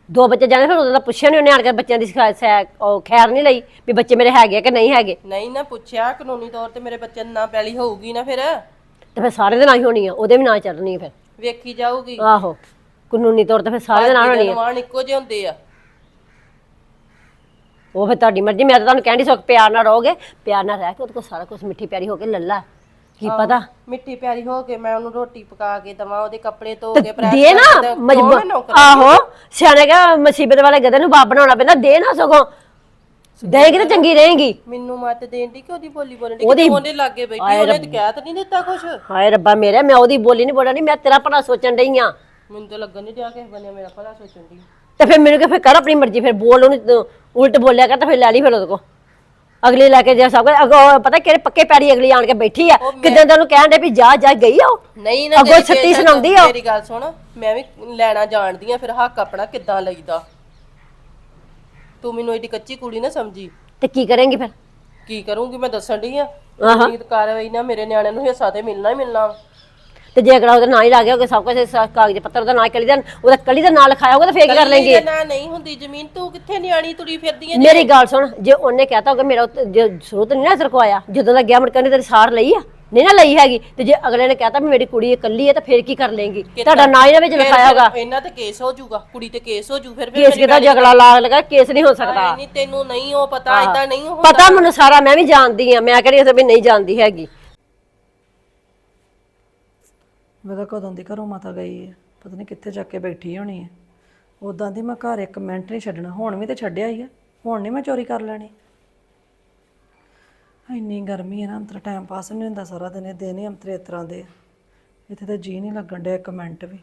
ਦੋ ਬੱਚੇ ਜਾਣੇ ਫਿਰ ਉਦੋਂ ਦਾ ਪੁੱਛਿਆ ਨਹੀਂ ਉਹਨੇ ਆਣ ਕੇ ਬੱਚਿਆਂ ਦੀ ਸਿਖਾ- ਸੈ- ਉਹ ਖੈਰ ਨਹੀਂ ਲਈ ਵੀ ਬੱਚੇ ਮੇਰੇ ਹੈਗੇ ਆ ਕਿ ਨਹੀਂ ਹੈਗੇ।
ਨਹੀਂ ਨਾ ਪੁੱਛਿਆ ਕਾਨੂੰਨੀ ਤੌਰ ਤੇ ਮੇਰੇ ਬੱਚੇ ਨੂੰ ਨਾ ਪੈਲੀ ਹੋਊਗੀ ਨਾ ਫਿਰ।
ਤੇ ਫਿਰ ਸਾਰੇ ਦੇ ਨਾਂ ਹੀ ਹੋਣੀ ਆ ਉਹਦੇ ਵੀ ਨਾਂ ਚੱਲਣੀ ਆ ਫਿਰ।
ਵੇਖੀ ਜਾਊਗੀ।
ਆਹੋ ਕਾਨੂੰਨੀ ਤੌਰ ਤੇ ਫਿਰ ਸਾਰੇ ਦੇ ਨਾਂ ਹੋਣੀ ਆ।
ਨਵਾਨ ਇੱਕੋ ਜਿਹੇ ਹੁੰਦੇ ਆ।
ਉਹ ਫਿਰ ਤੁਹਾਡੀ ਮਰਜ਼ੀ ਮੈਂ ਤਾਂ ਤੁਹਾਨੂੰ ਕਹਿੰਦੀ ਸੋ ਪਿਆਰ ਨਾਲ ਰਹੋਗੇ ਪਿਆਰ ਨਾਲ ਰਹਿ ਕੇ ਉਹਦੇ ਕੋਲ ਸਾਰਾ ਕੁਝ ਮਿੱਠੀ ਪਿਆਰੀ ਹੋ ਕੇ ਲੱਲਾ। ਕੀ ਪਤਾ?
ਮਿੱਠੀ ਪਿਆਰੀ ਹੋ ਕੇ ਮੈਂ ਉਹਨੂੰ ਰੋਟੀ ਪਕਾ ਕੇ ਦਵਾਂ ਉਹਦੇ ਕੱਪੜੇ ਧੋ ਕੇ ਪ੍ਰੈਸ
ਦੇ ਨਾ ਮਜਬੂਰ ਆਹੋ ਸਿਆਣੇ ਕਾ ਮੁਸੀਬਤ ਵਾਲੇ ਗਧੇ ਨੂੰ ਬਾਪ ਬਣਾਉਣਾ ਪੈਂਦਾ ਦੇ ਨਾ ਸਗੋਂ। ਦੇਗੀ ਤਾਂ ਚੰਗੀ ਰਹੇਗੀ।
ਮੈਨੂੰ ਮੱਤ ਦੇਣ ਦੀ ਕਿ ਉਹਦੀ ਬੋਲੀ ਬੋਲਣ ਦੀ? ਕਿ ਉਹਦੇ ਲਾਗੇ ਬੈਠੀ ਉਹਨੇ ਤੇ ਕਹਿ ਤਾਂ ਨਹੀਂ ਦਿੱਤਾ ਕੁਛ।
ਹਾਏ ਰੱਬਾ ਮੇਰਾ ਮੈਂ ਉਹਦੀ ਬੋਲੀ ਨਹੀਂ ਬੋਲਣੀ ਮੈਂ ਤੇਰਾ ਭਲਾ ਸੋਚਣ ਡਈ ਆ।
ਮੈਨੂੰ ਤਾਂ ਲੱਗਣ ਨਹੀਂ ਜਾ ਕੇ ਬਣਿਆ ਮੇਰਾ ਭਲਾ ਸੋਚਣ ਦੀ
ਤੇ ਫਿਰ ਮੈਨੂੰ ਕਿ ਫਿਰ ਕਰ ਆਪਣੀ ਮਰਜ਼ੀ ਫਿਰ ਬੋਲ ਉਹਨੂੰ ਉਲਟ ਬੋਲਿਆ ਕਰ ਤਾਂ ਫਿਰ ਲੈ ਲਈ ਫਿਰ ਉਹਦੇ ਕੋ ਅਗਲੀ ਲੈ ਕੇ ਜਾ ਸਭ ਕੁਝ ਅੱਗੋਂ ਪਤਾ ਕਿਹੜੇ ਪੱਕੇ ਪੈੜੀ ਅਗਲੀ ਆਣ ਕੇ ਬੈਠੀ ਆ। ਕਿਦਾਂ ਤੈਨੂੰ ਕਹਿਣ ਦੇ ਵੀ ਜਾ ਜਾ ਗਈ ਆ ਉਹ?
ਨਹੀਂ ਨਾ
ਅੱਗੋਂ ਛੱਤੀ ਸੁਣਾਉਂਦੀ ਆ।
ਮੇਰੀ ਗੱਲ ਸੁਣ ਮੈਂ ਵੀ ਲੈਣਾ ਜਾਣਦੀ ਆ ਫਿਰ ਹੱਕ ਆਪਣਾ ਕਿੱਦਾਂ ਲਈਦਾ? ਤੂੰ ਮੈਨੂੰ ਏਡੀ ਕੱਚੀ ਕੁੜੀ ਨਾ ਸਮਝੀ।
ਤੇ ਕੀ ਕਰੇਂਗੀ ਫਿਰ?
ਕੀ ਕਰੂੰਗੀ ਮੈਂ ਦੱਸਣ ਡਈ ਆ।
ਆਹਾ।
ਉਮੀਦ ਕਾਰਵਾਈ ਨਾ ਮੇਰੇ ਨਿਆਣਿਆਂ ਨੂੰ ਹਿੱਸਾ ਤੇ ਮਿਲਣਾ ਹੀ ਮਿਲਣਾ।
ਤੇ ਜੇ ਅਗਲਾ ਉਹਦਾ ਨਾਂ ਹੀ ਲੱਗ ਗਿਆ ਹੋਵੇ ਸਭ ਕੁਝ ਸ- ਕਾਗਜ਼ ਪੱਤਰ ਉਹਦਾ ਨਾਂ ਕਲੀ ਦਾ ਉਹਦਾ ਕਲੀ ਦਾ ਨਾਂ ਲਿਖਾਇਆ ਹੋਗਾ ਤਾਂ ਫੇਰ ਕੀ ਕਰ ਲੈਂਗੇ
ਨਾ ਨਹੀਂ ਹੁੰਦੀ ਜ਼ਮੀਨ ਤੂੰ ਕਿੱਥੇ ਨਿਆਣੀ ਤੁਰੀ ਫਿਰਦੀ ਐ?
ਮੇਰੀ ਗੱਲ ਸੁਣ ਜੇ ਉਹਨੇ ਕਹਿਤਾ ਹੋਗਾ ਮੇਰਾ ਜੇ ਸ਼ੁਰੂ ਤੋਂ ਨਹੀਂ ਨਾ ਅਸਰ ਕੋ ਆਇਆ ਜਦੋਂ ਦਾ ਗਿਆ ਮੁੜ ਕੇ ਉਹਨੇ ਤੇਰੀ ਸਾਰ ਲਈ ਆ ਨਹੀਂ ਨਾ ਲਈ ਹੈਗੀ ਤੇ ਜੇ ਅਗਲੇ ਨੇ ਕਹਿਤਾ ਵੀ ਮੇਰੀ ਕੁੜੀ ਇਕੱਲੀ ਹੈ ਤਾਂ ਫੇਰ ਕੀ ਕਰ ਲੇਂਗੀ ਤੁਹਾਡਾ ਨਾਂ ਹੀ ਨਾ ਵਿੱਚ ਲਿਖਾਇਆ ਹੋਗਾ
ਇਹਨਾਂ ਤੇ ਕੇਸ ਹੋ ਜਾਊਗਾ ਕੁੜੀ ਤੇ ਕੇਸ ਹੋ ਜੂ ਫਿਰ
ਕੇਸ ਕਿਦਾ ਜਗਲਾ ਲਾ ਲਗਾ ਕੇਸ ਨਹੀਂ ਹੋ ਸਕਦਾ।
ਨਹੀਂ ਤੈਨੂੰ ਨਹੀਂ ਉਹ ਪਤਾ ਇਦਾਂ ਨਹੀਂ ਉਹ
ਪਤਾ ਮੈਨੂੰ ਸਾਰਾ ਮੈਂ ਵੀ ਜਾਣਦੀ ਆ ਮੈਂ ਕਿਹੜੀ ਉੱਥੇ ਵੀ ਨਹੀਂ ਜਾਣਦੀ ਹੈਗੀ।
ਮੈਂ ਤਾਂ ਕਦੋਂ ਦੀ ਘਰੋਂ ਮਾਤਾ ਗਈ ਹੈ? ਪਤਾ ਨਹੀਂ ਕਿੱਥੇ ਜਾ ਕੇ ਬੈਠੀ ਹੋਣੀ ਹੈ। ਉਦਾਂ ਦੀ ਮੈਂ ਘਰ ਇੱਕ ਮਿੰਟ ਨਹੀਂ ਛੱਡਣਾ। ਹੁਣ ਵੀ ਤੇ ਛੱਡਿਆ ਹੀ ਆ। ਹੁਣ ਨਹੀਂ ਮੈਂ ਚੋਰੀ ਕਰ ਲੈਣੀ। ਇੰਨੀ ਗਰਮੀ ਹੈ ਨਾ, ਅੰਤਰ ਟਾਈਮ ਪਾਸ ਨਹੀਂ ਹੁੰਦਾ ਸਾਰਾ ਦਿਨ। ਇਹ ਦਿਨ ਹੀ ਅੰਤਰੇ ਇਸ ਤਰ੍ਹਾਂ ਦੇ ਇੱਥੇ ਤਾਂ ਜੀ ਨਹੀਂ ਲੱਗਣ ਡਿਆ ਇੱਕ ਮਿੰਟ ਵੀ।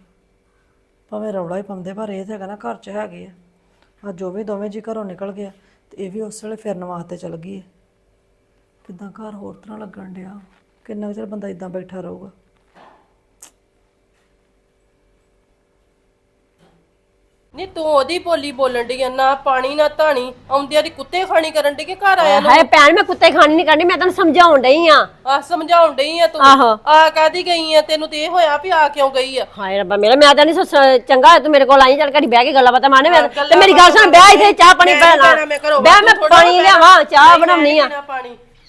ਭਾਵੇਂ ਰੌਲਾ ਹੀ ਪਾਉਂਦੇ, ਪਰ ਇਹ ਤਾਂ ਹੈਗਾ ਨਾ, ਘਰ 'ਚ ਹੈਗੇ ਆ। ਅੱਜ ਜੋ ਵੀ ਦੋਵੇਂ ਜੀ ਘਰੋਂ ਨਿਕਲ ਗਿਆ ਤੇ ਇਹ ਵੀ ਉਸ ਵੇਲੇ ਫਿਰਨ ਵਾਸਤੇ ਚਲ ਗਈ ਹੈ ਕਿਦਾਂ ਘਰ ਹੋਰ ਤਰ੍ਹਾਂ ਲੱਗਣ ਡਿਆ। ਕਿੰਨਾ ਕੁ ਚਿਰ ਬੰਦਾ ਇਦਾਂ ਬੈਠਾ ਰਹੂਗਾ?
ਨਹੀਂ ਤੂੰ ਉਹਦੀ ਬੋਲੀ ਬੋਲਣ ਡਈ ਆ ਨਾ ਪਾਣੀ ਨਾ ਧਾਣੀ ਆਉਂਦਿਆਂ ਦੀ ਕੁੱਤੇ ਖਾਣੀ ਕਰਨ ਡਈ ਕਿ ਘਰ ਆਇਆ ਨੂੰ
ਹਾਏ ਭੈਣ ਮੈਂ ਕੁੱਤੇ ਖਾਣੀ ਨਹੀਂ ਕਰਨੀ ਮੈਂ ਤੈਨੂੰ ਸਮਝਾਉਣ ਡਈ ਆ।
ਆ ਸਮਝਾਉਣ ਡਈ ਆ ਤੂੰ?
ਆਹੋ।
ਆ ਕਾਦੀ ਗਈ ਆ? ਤੈਨੂੰ ਤੇ ਇਹ ਹੋਇਆ ਵੀ ਆ ਕਿਉਂ ਗਈ ਆ?
ਹਾਏ ਰੱਬਾ ਮੇਰਾ ਮੈਂ ਤਾਂ ਨਹੀਂ ਸੋ- ਸ- ਚੰਗਾ ਹੋਇਆ ਤੂੰ ਮੇਰੇ ਕੋਲ ਆਈ ਚੱਲ ਘੜੀ ਬਹਿ ਕੇ ਗੱਲਾਂ ਬਾਤਾਂ ਮਾਰਨੇ ਮੈਂ ਤੇ ਮੇਰੀ ਗੱਲ ਸੁਣ ਬਹਿ ਇੱਥੇ ਚਾਹ ਪਾਣੀ
ਮੈਂ ਮੈਂ
ਬਹਿ ਪਾਣੀ। ਲਿਆਵਾਂ ਚਾਹ ਬਣਾਉਣੀ ਆ।
ਪੀਣਾ।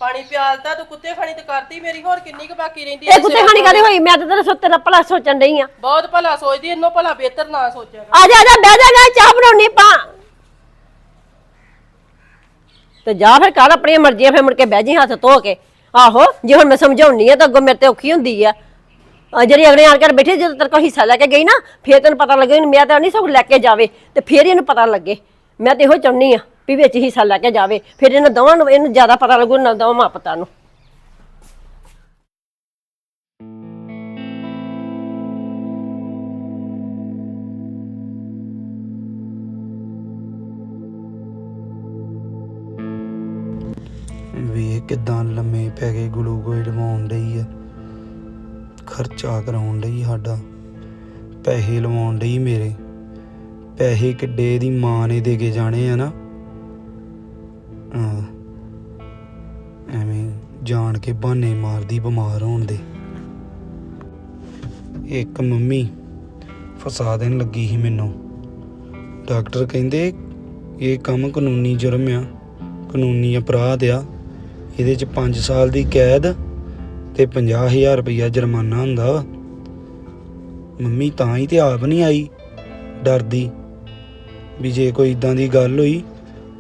ਪਾਣੀ ਪਿਆਲਤਾ ਤੂੰ ਕੁੱਤੇ ਖਾਣੀ ਤੇ ਕਰਤੀ ਮੇਰੀ ਹੋਰ ਕਿੰਨੀ ਕੁ ਬਾਕੀ ਰਹਿੰਦੀ
ਇਹ ਕੁੱਤੇ ਖਾਣੀ ਕਾਦੀ ਹੋਈ? ਮੈਂ ਤਾਂ ਤੇਰਾ ਸੋ ਤੇਰਾ ਭਲਾ ਸੋਚਣ ਡਈ ਆ।
ਬਹੁਤ ਭਲਾ ਸੋਚਦੀ ਇਹਨੂੰ ਭਲਾ ਬਿਹਤਰ ਨਾ ਸੋਚਿਆ
ਆ ਜਾ ਆ ਜਾ ਬਹਿ ਜਾ ਮੈਂ ਚਾਹ ਬਣਾਉਣੀ ਪਾ ਤੇ ਜਾ ਫਿਰ ਕਰ ਆਪਣੀਆਂ ਮਰਜ਼ੀਆਂ ਫਿਰ ਮੁੜ ਕੇ ਬਹਿ ਜੀ ਹੱਥ ਧੋ ਕੇ। ਆਹੋ ਜੇ ਹੁਣ ਮੈਂ ਸਮਝਾਉਣੀ ਆ ਤਾਂ ਅੱਗੋਂ ਮੇਰੇ ਤੇ ਔਖੀ ਹੁੰਦੀ ਆ। ਆ ਜਿਹੜੀ ਅਗਲੇ ਆਣ ਕੇ ਬੈਠੇ ਜਦੋਂ ਤੇਰੇ ਕੋਲ ਹਿੱਸਾ ਲੈ ਕੇ ਗਈ ਨਾ ਫੇਰ ਤੈਨੂੰ ਪਤਾ ਲੱਗੇ ਮੈਂ ਤਾਂ ਨਹੀਂ ਸਭ ਲੈ ਕੇ ਜਾਵੇ ਤੇ ਫੇਰ ਹੀ ਇਹਨੂੰ ਪਤਾ ਲੱਗੇ। ਮੈਂ ਤੇ ਇਹੋ ਚਾਹੁੰਨੀ ਆ। ਵੀ ਵਿੱਚ ਹਿੱਸਾ ਲੈ ਕੇ ਜਾਵੇ, ਫਿਰ ਇਹਨਾਂ ਦੋਵਾਂ ਨੂੰ, ਇਹਨੂੰ ਜ਼ਿਆਦਾ ਪਤਾ ਲੱਗੂ ਨਾ ਦੋਵਾਂ ਮਾਂ ਪਤਾ ਨੂੰ।
ਵੇਖ ਕਿਦਾਂ ਲੰਮੇ ਪੈ ਕੇ ਗਲੂਕੋਜ਼ ਲਵਾਉਣ ਡਈ ਆ। ਖਰਚਾ ਕਰਾਉਣ ਡਈ ਸਾਡਾ। ਪੈਸੇ ਲਵਾਉਣ ਡਈ ਮੇਰੇ। ਪੈਸੇ ਕਿੱਡੇ ਦੀ ਮਾਂ ਨੇ ਦੇ ਕੇ ਜਾਣੇ ਆ ਨਾ। ਐਵੇਂ ਜਾਣ ਕੇ ਬਹਾਨੇ ਮਾਰਦੀ ਬਿਮਾਰ ਹੋਣ ਦੇ। ਇੱਕ ਮੰਮੀ ਫਸਾ ਦੇਣ ਲੱਗੀ ਸੀ ਮੈਨੂੰ। ਡਾਕਟਰ ਕਹਿੰਦੇ ਇਹ ਕੰਮ ਕਾਨੂੰਨੀ ਜੁਰਮ ਆ, ਕਾਨੂੰਨੀ ਅਪਰਾਧ ਆ। ਇਹਦੇ ਚ 5 ਸਾਲ ਦੀ ਕੈਦ ਤੇ 50000 ਰੁਪਇਆ ਜੁਰਮਾਨਾ ਹੁੰਦਾ। ਵਾ ਮੰਮੀ ਤਾਂ ਹੀ ਤੇ ਆਪ ਨਹੀਂ ਆਈ ਡਰਦੀ ਵੀ ਜੇ ਕੋਈ ਇਦਾਂ ਦੀ ਗੱਲ ਹੋਈ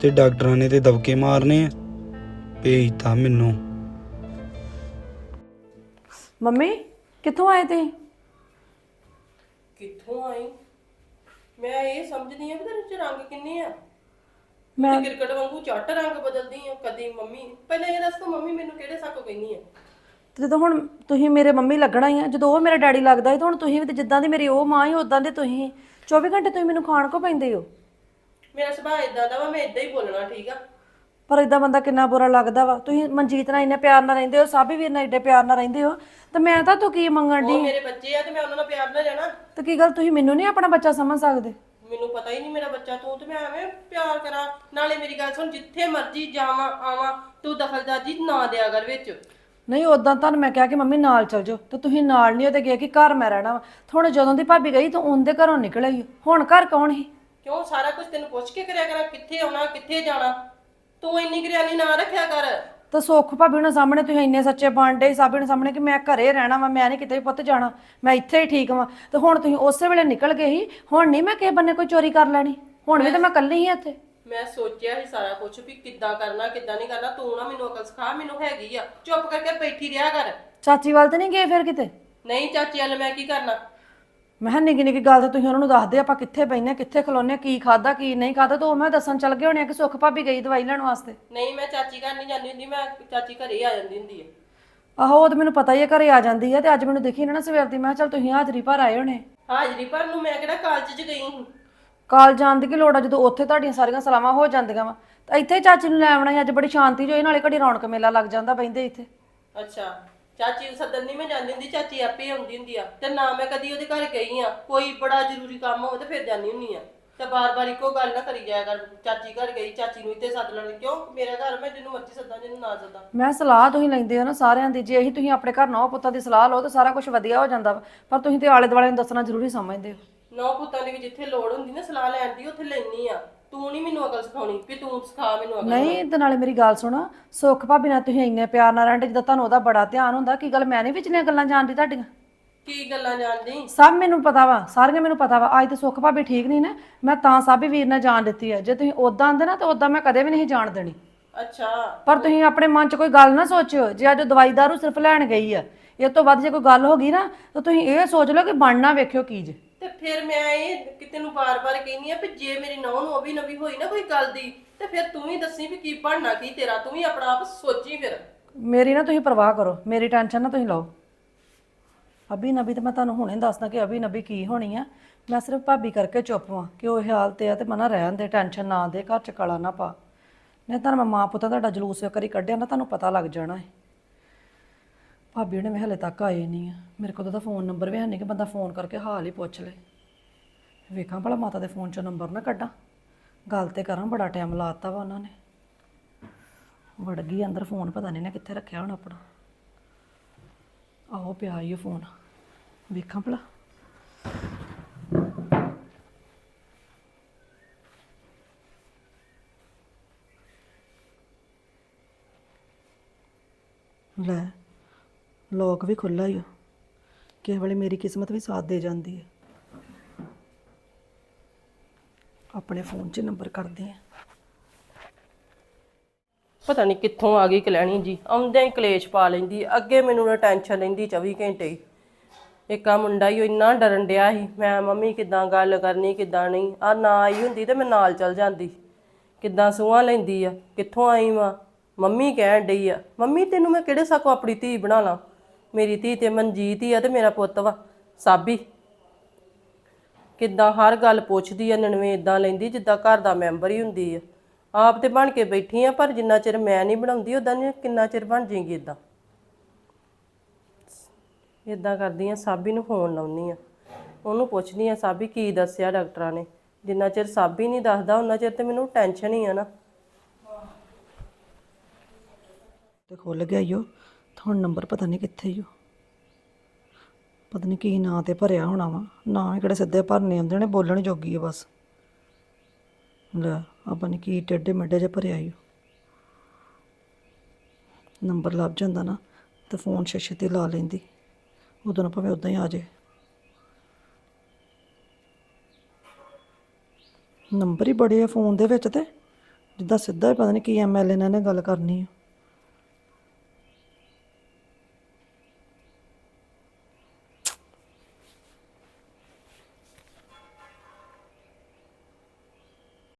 ਤੇ ਡਾਕਟਰਾਂ ਨੇ ਤੇ ਦਬਕੇ ਮਾਰਨੇ ਆ। ਭੇਜਤਾ ਮੈਨੂੰ।
ਮੰਮੀ ਕਿੱਥੋਂ ਆਏ ਤੁਸੀਂ?
ਕਿੱਥੋਂ ਆਈ? ਮੈਂ ਇਹ ਸਮਝਦੀ ਆ ਵੀ ਤੇਰੇ ਚ ਰੰਗ ਕਿੰਨੇ ਆ।
ਮੈਂ
ਕ੍ਰਿਕਟ ਵਾਂਗੂ ਝੱਟ ਰੰਗ ਬਦਲਦੀ ਆ ਕਦੀ ਮੰਮੀ। ਪਹਿਲਾਂ ਇਹ ਦੱਸ ਤੂੰ ਮੰਮੀ ਮੈਨੂੰ ਕਿਹੜੇ ਸੱਕ ਕਹਿੰਦੀ ਆ?
ਤੇ ਜਦੋਂ ਹੁਣ ਤੁਸੀਂ ਮੇਰੇ ਮੰਮੀ ਲੱਗਣਾ ਹੀ ਆ ਜਦੋਂ ਉਹ ਮੇਰਾ ਡੈਡੀ ਲੱਗਦਾ ਸੀ ਤਾਂ ਹੁਣ ਤੁਸੀਂ ਵੀ ਤੇ ਜਿੱਦਾਂ ਦੀ ਮੇਰੀ ਉਹ ਮਾਂ ਹੀ ਉਦਾਂ ਦੇ ਤੁਸੀਂ। 24 ਘੰਟੇ ਤੁਸੀਂ ਮੈਨੂੰ ਖਾਣ ਕੋ ਪੈਂਦੇ ਹੋ?
ਮੇਰਾ ਸੁਭਾਅ ਇਦਾਂ ਦਾ ਵਾ ਮੈਂ ਇਦਾਂ ਹੀ ਬੋਲਣਾ ਠੀਕ ਆ?
ਪਰ ਇਦਾਂ ਬੰਦਾ ਕਿੰਨਾ ਬੁਰਾ ਲੱਗਦਾ ਵਾ? ਤੁਸੀਂ ਮਨਜੀਤ ਨਾਲ ਇੰਨੇ ਪਿਆਰ ਨਾਲ ਰਹਿੰਦੇ ਹੋ ਸਾਬੀ ਵੀਰ ਨਾਲ ਏਡੇ ਪਿਆਰ ਨਾਲ ਰਹਿੰਦੇ ਹੋ। ਤੇ ਮੈਂ ਤਾਂ ਤੂੰ ਕੀ ਮੰਗਣ ਦੀ
ਉਹ ਮੇਰੇ ਬੱਚੇ ਆ ਤੇ ਮੈਂ ਉਹਨਾਂ ਨਾਲ ਪਿਆਰ ਨਾਲ ਜਾਣਾ
ਤੇ ਕੀ ਗੱਲ ਤੁਸੀਂ ਮੈਨੂੰ ਨਹੀਂ ਆਪਣਾ ਬੱਚਾ ਸਮਝ ਸਕਦੇ?
ਮੈਨੂੰ ਪਤਾ ਹੀ ਨਹੀਂ ਮੇਰਾ ਬੱਚਾ ਤੂੰ ਤੇ ਮੈਂ ਐਵੇਂ ਪਿਆਰ ਕਰਾਂ। ਨਾਲੇ ਮੇਰੀ ਗੱਲ ਸੁਣ ਜਿੱਥੇ ਮਰਜ਼ੀ ਜਾਵਾਂ ਆਵਾਂ ਤੂੰ ਦਖਲਦਾਜੀ ਨਾ ਦਿਆ ਕਰ ਵਿੱਚ।
ਨਹੀਂ ਉਦਾਂ ਤੁਹਾਨੂੰ ਮੈਂ ਕਿਹਾ ਕਿ ਮੰਮੀ ਨਾਲ ਚਲ ਜਾਓ ਤੇ ਤੁਸੀਂ ਨਾਲ ਨਹੀਂ ਉਹਦੇ ਗਏ ਕਿ ਘਰ ਮੈਂ ਰਹਿਣਾ ਵਾ। ਹੁਣ ਜਦੋਂ ਦੀ ਭਾਬੀ ਗਈ ਤੂੰ ਉਹਦੇ ਘਰੋਂ ਨਿਕਲ ਆਈ ਹੁਣ ਘਰ ਕੌਣ ਸੀ?
ਕਿਉਂ ਸਾਰਾ ਕੁਝ ਤੈਨੂੰ ਪੁੱਛ ਕੇ ਕਰਿਆ ਕਰਾਂ? ਕਿੱਥੇ ਆਉਣਾ ਕਿੱਥੇ ਜਾਣਾ? ਤੂੰ ਇੰਨੀ ਗਰਿਆਨੀ ਨਾ ਰੱਖਿਆ ਕਰ।
ਤਾਂ ਸੁੱਖ ਭਾਬੀ ਉਹਨਾਂ ਸਾਹਮਣੇ ਤੁਸੀਂ ਇੰਨੇ ਸੱਚੇ ਬਾਂਡੇ ਸਾਬੀ ਦੇ ਸਾਹਮਣੇ ਕਿ ਮੈਂ ਘਰੇ ਰਹਿਣਾ ਵਾ ਮੈਂ ਨਹੀਂ ਕਿਤੇ ਵੀ ਪੁੱਤ ਜਾਣਾ ਮੈਂ ਇੱਥੇ ਹੀ ਠੀਕ ਵਾਂ। ਤੇ ਹੁਣ ਤੁਸੀਂ ਉਸੇ ਵੇਲੇ ਨਿਕਲ ਗਏ ਸੀ ਹੁਣ ਨਹੀਂ ਮੈਂ ਕਿਸੇ ਬੰਨੇ ਕੋਈ ਚੋਰੀ ਕਰ ਲੈਣੀ ਹੁਣ ਵੀ ਤਾਂ ਮੈਂ ਇਕੱਲੀ ਹੀ ਇੱਥੇ।
ਮੈਂ ਸੋਚਿਆ ਸੀ ਸਾਰਾ ਕੁਝ ਵੀ ਕਿੱਦਾਂ ਕਰਨਾ ਕਿੱਦਾਂ ਨਹੀਂ ਕਰਨਾ ਤੂੰ ਨਾ ਮੈਨੂੰ ਅਕਲ ਸਿਖਾ ਮੈਨੂੰ ਹੈਗੀ ਆ। ਚੁੱਪ ਕਰਕੇ ਬੈਠੀ ਰਿਹਾ ਕਰ।
ਚਾਚੀ ਵੱਲ ਤੇ ਨਹੀਂ ਗਏ ਫਿਰ ਕਿਤੇ?
ਨਹੀਂ ਚਾਚੀ ਵਾਲ ਮੈਂ ਕੀ ਕਰਨਾ?
ਮੈਂ ਕਿਹਾ ਨਿੱਕੀ ਨਿੱਕੀ ਗੱਲ ਤੇ ਤੁਸੀਂ ਉਹਨਾਂ ਨੂੰ ਦੱਸਦੇ ਆਪਾਂ ਕਿੱਥੇ ਬੈਨੇ ਕਿੱਥੇ ਖਲੋਨੇ ਕੀ ਖਾਦਾ ਕੀ ਨਹੀਂ ਖਾਦਾ ਤਾਂ ਮੈਂ ਦੱਸਣ ਚੱਲ ਗਏ ਹੋਣੇ ਆ ਕਿ ਸੁੱਖ ਭਾਬੀ ਗਈ ਦਵਾਈ ਲੈਣ ਵਾਸਤੇ।
ਨਹੀਂ ਮੈਂ ਚਾਚੀ ਘਰ ਨਹੀਂ ਜਾਂਦੀ ਹੁੰਦੀ ਮੈਂ ਚਾਚੀ ਘਰੇ ਹੀ ਆ ਜਾਂਦੀ ਹੁੰਦੀ ਹੈ
ਆਹੋ ਉਹ ਤਾਂ ਮੈਨੂੰ ਪਤਾ ਹੀ ਹੈ ਘਰੇ ਆ ਜਾਂਦੀ ਹੈ ਤੇ ਅੱਜ ਮੈਨੂੰ ਦੇਖੀ ਨਾ ਨਾ ਸਵੇਰ ਦੀ ਮੈਂ ਕਿਹਾ ਚੱਲ ਤੁਸੀਂ ਹਾਜ਼ਰੀ ਭਰ ਆਏ ਹੋਣੇ।
ਹਾਜ਼ਰੀ ਭਰਨ ਨੂੰ ਮੈਂ ਕਿਹੜਾ ਕਾਲਜ 'ਚ ਗਈ ਸੀ
ਕਾਲ ਜਾਣ ਦੀ ਕੀ ਲੋੜ ਆ ਜਦੋਂ ਉੱਥੇ ਤੁਹਾਡੀਆਂ ਸਾਰੀਆਂ ਸਲਾਮਾਂ ਹੋ ਜਾਂਦੀਆਂ ਵਾ। ਤਾਂ ਇੱਥੇ ਚਾਚੀ ਨੂੰ ਲੈ ਆਉਣਾ ਸੀ ਅੱਜ ਬੜੀ ਸ਼ਾਂਤੀ ਜੋ ਇਹ ਨਾਲੇ ਘੜੀ ਰੌਣਕ ਮੇਲਾ ਲੱਗ ਜਾਂਦਾ ਬੈਂਦੇ ਇੱਥੇ।
ਅੱਛਾ। ਚਾਚੀ ਨੂੰ ਸੱਦਣ ਨਹੀਂ ਮੈਂ ਜਾਂਦੀ ਹੁੰਦੀ ਚਾਚੀ ਆਪੇ ਆਉਂਦੀ ਹੁੰਦੀ ਆ। ਤੇ ਨਾ ਮੈਂ ਕਦੀ ਉਹਦੇ ਘਰ ਗਈ ਆ। ਕੋਈ ਬੜਾ ਜ਼ਰੂਰੀ ਕੰਮ ਹੋਵੇ ਤੇ ਫਿਰ ਜਾਂਦੀ ਹੁੰਦੀ ਆ। ਤੇ ਬਾਰ-ਬਾਰ ਇੱਕੋ ਗੱਲ ਨਾ ਕਰੀ ਜਾਇਆ ਕਰ। ਚਾਚੀ ਘਰ ਗਈ ਚਾਚੀ ਨੂੰ ਇੱਥੇ ਸੱਦ ਲੈਣ। ਕਿਉਂ? ਮੇਰਾ ਘਰ ਮੈਂ ਜਿਹਨੂੰ ਮਰਜ਼ੀ ਸੱਦਾਂ ਜਿਹਨੂੰ ਨਾ ਸੱਦਾਂ।
ਮੈਂ ਸਲਾਹ ਤੁਸੀਂ ਲੈਂਦੇ ਹੋ ਨਾ ਸਾਰਿਆਂ ਦੀ। ਜੇ ਇਹੀ ਤੁਸੀਂ ਆਪਣੇ ਘਰ ਨੌ ਪੁੱਤਾਂ ਦੀ ਸਲਾਹ ਲਓ ਤਾਂ ਸਾਰਾ ਕੁਝ ਵਧੀਆ ਹੋ ਜਾਂਦਾ ਵਾ। ਪਰ ਤੁਸੀਂ ਤੇ ਆਲੇ ਦੁਆਲੇ ਨੂੰ ਦੱਸਣਾ ਜ਼ਰੂਰੀ ਸਮਝਦੇ ਹੋ।
ਨੌ ਪੁੱਤਾਂ ਦੀ ਵੀ ਜਿੱਥੇ ਲੋੜ ਹੁੰਦੀ ਨਾ ਸਲਾਹ ਲੈਣ ਦੀ ਉੱਥੇ ਲੈਣੀ ਆ। ਤੂੰ ਨਹੀਂ ਮੈਨੂੰ ਅਕਲ ਸਿਖਾਉਣੀ ਵੀ ਤੂੰ ਸਿਖਾ ਮੈਨੂੰ ਅਕਲ
ਨਹੀਂ ਤੇ ਨਾਲੇ ਮੇਰੀ ਗੱਲ ਸੁਣੋ। ਸੁੱਖ ਭਾਬੀ ਨਾਲ ਤੁਸੀਂ ਇੰਨੇ ਪਿਆਰ ਨਾਲ ਰਹਿੰਦੇ ਜਿੱਦਾਂ ਤੁਹਾਨੂੰ ਉਹਦਾ ਬੜਾ ਧਿਆਨ ਹੁੰਦਾ ਕੀ ਗੱਲ ਮੈਂ ਨਹੀਂ ਵਿਚਲੀਆਂ ਗੱਲਾਂ ਜਾਣਦੀ ਤੁਹਾਡੀਆਂ?
ਕੀ ਗੱਲਾਂ ਜਾਣਦੀ?
ਸਭ ਮੈਨੂੰ ਪਤਾ ਵਾ ਸਾਰੀਆਂ ਮੈਨੂੰ ਪਤਾ ਵਾ। ਅੱਜ ਤੇ ਸੁੱਖ ਭਾਬੀ ਠੀਕ ਨਹੀਂ ਨਾ ਮੈਂ ਤਾਂ ਸਾਬੀ ਵੀਰ ਨੇ ਜਾਣ ਦਿੱਤੀ ਹੈ ਜੇ ਤੁਸੀਂ ਉਦਾਂ ਆਂਦੇ ਨਾ ਤਾਂ ਉਦਾਂ ਮੈਂ ਕਦੇ ਵੀ ਨਹੀਂ ਜਾਣ ਦੇਣੀ।
ਅੱਛਾ।
ਪਰ ਤੁਸੀਂ ਆਪਣੇ ਮਨ 'ਚ ਕੋਈ ਗੱਲ ਨਾ ਸੋਚਿਓ ਜੇ ਅੱਜ ਉਹ ਦਵਾਈ ਦਾਰੂ ਸਿਰਫ ਲੈਣ ਗਈ ਆ ਇਹ ਤੋਂ ਵੱਧ ਜੇ ਕੋਈ ਗੱਲ ਹੋ ਗਈ ਨਾ ਤਾਂ ਤੁਸੀਂ ਇਹ ਸੋਚ ਲਓ ਕਿ ਬਣਨਾ ਵੇਖਿਓ ਕੀ ਜੇ।
ਤੇ ਫਿਰ ਮੈਂ ਇਹ ਕਿ ਤੈਨੂੰ ਬਾਰ-ਬਾਰ ਕਹਿੰਦੀ ਆ ਵੀ ਜੇ ਮੇਰੀ ਨੌਂ ਨੂੰ ਅਭੀ ਨਵੀ ਹੋਈ ਨਾ ਕੋਈ ਗੱਲ ਦੀ, ਤੇ ਫਿਰ ਤੂੰ ਵੀ ਦੱਸੀ ਵੀ ਕੀ ਬਣਨਾ, ਕੀ ਤੇਰਾ, ਤੂੰ ਵੀ ਆਪਣਾ ਆਪ ਸੋਚੀ ਫਿਰ।
ਮੇਰੀ ਨਾ ਤੁਸੀਂ ਪਰਵਾਹ ਕਰੋ, ਮੇਰੀ ਟੈਨਸ਼ਨ ਨਾ ਤੁਸੀਂ ਲਓ। ਅਭੀ ਨਬੀ ਤੇ ਮੈਂ ਤੁਹਾਨੂੰ ਹੁਣੇ ਦੱਸਦਾ ਕਿ ਅਭੀ ਨਬੀ ਕੀ ਹੋਣੀ ਆ। ਮੈਂ ਸਿਰਫ ਭਾਬੀ ਕਰਕੇ ਚੁੱਪ ਵਾਂ ਕਿ ਉਹ ਹਾਲ ਤੇ ਆ ਤੇ ਮਨਾ ਰਹਿਣ ਦੇ, ਟੈਨਸ਼ਨ ਨਾ ਦੇ, ਘਰ ਚ ਕਲਾ ਨਾ ਪਾ। ਨਹੀਂ ਤਾਂ ਮੈਂ ਮਾਂ ਪੁੱਤਾਂ ਤੁਹਾਡਾ ਜਲੂਸ ਇੱਕ ਵਾਰੀ ਕੱਢਿਆ ਨਾ ਤੁਹਾਨੂੰ ਪਤਾ ਲੱਗ ਜਾਣਾ ਹੈ ਭਾਬੀ ਉਹਨੇ ਮੈਂ ਹਲੇ ਤੱਕ ਆਏ ਨਹੀਂ ਆ। ਮੇਰੇ ਕੋਲ ਤਾਂ ਫੋਨ ਨੰਬਰ ਵੀ ਹੈ ਨਹੀਂ ਕਿ ਬੰਦਾ ਫੋਨ ਕਰਕੇ ਹਾਲ ਹੀ ਪੁੱਛ ਲੇ। ਵੇਖਾਂ ਭਲਾ ਮਾਤਾ ਦੇ ਫੋਨ 'ਚੋਂ ਨੰਬਰ ਨਾ ਕੱਢਾਂ। ਗੱਲ ਤੇ ਕਰਾਂ, ਬੜਾ ਟਾਈਮ ਲਾਤਾ ਵਾ ਉਹਨਾਂ ਨੇ। ਵੜ ਗਈ ਅੰਦਰ ਫੋਨ ਪਤਾ ਨਹੀਂ ਨਾ ਕਿੱਥੇ ਰੱਖਿਆ ਹੁਣ ਆਪਣਾ। ਆਹੋ ਪਿਆ ਹੀ ਉਹ ਫੋਨ ਵੇਖਾਂ ਭਲਾ। ਲੈ। ਲੋਕ ਵੀ ਖੁੱਲਾ ਹੀ ਆ। ਕਿਸੇ ਵੇਲੇ ਮੇਰੀ ਕਿਸਮਤ ਵੀ ਸਾਥ ਦੇ ਜਾਂਦੀ ਹੈ ਆਪਣੇ ਫੋਨ 'ਚ ਨੰਬਰ ਕਰਦੇ ਆ।
ਪਤਾ ਨਹੀਂ ਕਿੱਥੋਂ ਆ ਗਈ ਕਲੈਣੀ ਜੀ। ਆਉਂਦਿਆਂ ਹੀ ਕਲੇਸ਼ ਪਾ ਲੈਂਦੀ ਅੱਗੇ ਮੈਨੂੰ ਨਾ ਟੈਨਸ਼ਨ ਲੈਂਦੀ 24 ਘੰਟੇ ਹੀ। ਇੱਕ ਆ ਮੁੰਡਾ ਹੀ ਉਹ ਇੰਨਾ ਡਰਨ ਡਿਆ ਸੀ। ਮੈਂ ਮੰਮੀ ਕਿੱਦਾਂ ਗੱਲ ਕਰਨੀ, ਕਿੱਦਾਂ ਨਹੀਂ। ਆ ਨਾ ਆਈ ਹੁੰਦੀ ਤੇ ਮੈਂ ਨਾਲ ਚਲ ਜਾਂਦੀ। ਕਿੱਦਾਂ ਸੂਹਾਂ ਲੈਂਦੀ ਆ? ਕਿੱਥੋਂ ਆਈ ਵਾਂ? ਮੰਮੀ ਕਹਿਣ ਡਈ ਆ, ਮੰਮੀ, ਤੈਨੂੰ ਮੈਂ ਕਿਹੜੇ ਸਾਕੋ ਆਪਣੀ ਧੀ ਬਣਾ ਲਾਂ? ਮੇਰੀ ਧੀ ਤੇ ਮਨਜੀਤ ਹੀ ਆ ਤੇ ਮੇਰਾ ਪੁੱਤ ਵਾ, ਸਾਬੀ। ਕਿੱਦਾਂ ਹਰ ਗੱਲ ਪੁੱਛਦੀ ਆ ਨਨਵੇਂ ਇਦਾਂ ਲੈਂਦੀ ਜਿੱਦਾਂ ਘਰ ਦਾ ਮੈਂਬਰ ਹੀ ਹੁੰਦੀ ਆ। ਆਪ ਤੇ ਬਣ ਕੇ ਬੈਠੀ ਆ, ਪਰ ਜਿੰਨਾ ਚਿਰ ਮੈਂ ਨਹੀਂ ਬਣਾਉਂਦੀ ਉਦਾਂ ਨਹੀਂ ਕਿੰਨਾ ਚਿਰ ਬਣ ਜਾਏਗੀ ਇਦਾਂ ਇਦਾਂ ਕਰਦੀ ਆ, ਸਾਬੀ ਨੂੰ ਫੋਨ ਲਾਉਣੀ ਆ। ਉਹਨੂੰ ਪੁੱਛਦੀ ਆ, ਸਾਬੀ ਕੀ ਦੱਸਿਆ ਡਾਕਟਰਾਂ ਨੇ? ਜਿੰਨਾ ਚਿਰ ਸਾਬੀ ਨਹੀਂ ਦੱਸਦਾ ਉਹਨਾਂ ਚਿਰ ਤੇ ਮੈਨੂੰ ਟੈਨਸ਼ਨ ਹੀ ਆ ਨਾ।
ਤੇ ਖੁੱਲ ਗਿਆ ਈਓ ਹੁਣ ਨੰਬਰ ਪਤਾ ਨਹੀਂ ਕਿੱਥੇ ਹੀ ਉਹ ਪਤਾ ਨਹੀਂ ਕੀ ਨਾਂ ਤੇ ਭਰਿਆ ਹੋਣਾ ਵਾ। ਨਾਂ ਹੀ ਕਿਹੜੇ ਸਿੱਧੇ ਭਰਨੇ ਹੁੰਦੇ ਨੇ, ਬੋਲਣ ਜੋਗੀ ਆ ਬਸ। ਲੈ, ਆਪਾਂ ਨੇ ਕੀ ਟੇਡੇ ਮੱਡੇ ਜਿਹਾ ਭਰਿਆ ਈਓ ਨੰਬਰ ਲੱਭ ਜਾਂਦਾ ਨਾ, ਤੇ ਫੋਨ ਛੇ ਤੇ ਲਾ ਲੈਂਦੀ। ਉਦੋਂ ਨਾ ਭਾਵੇਂ ਉਦਾਂ ਹੀ ਆ ਜੇ। ਨੰਬਰ ਹੀ ਬੜੇ ਆ ਫੋਨ ਦੇ ਵਿੱਚ ਤੇ। ਜਿੱਦਾਂ ਸਿੱਧਾ ਹੀ ਪਤਾ ਨਹੀਂ ਕੀ ਐਮਐਲਏ ਨਾਲ ਨੇ ਗੱਲ ਕਰਨੀ ਆ।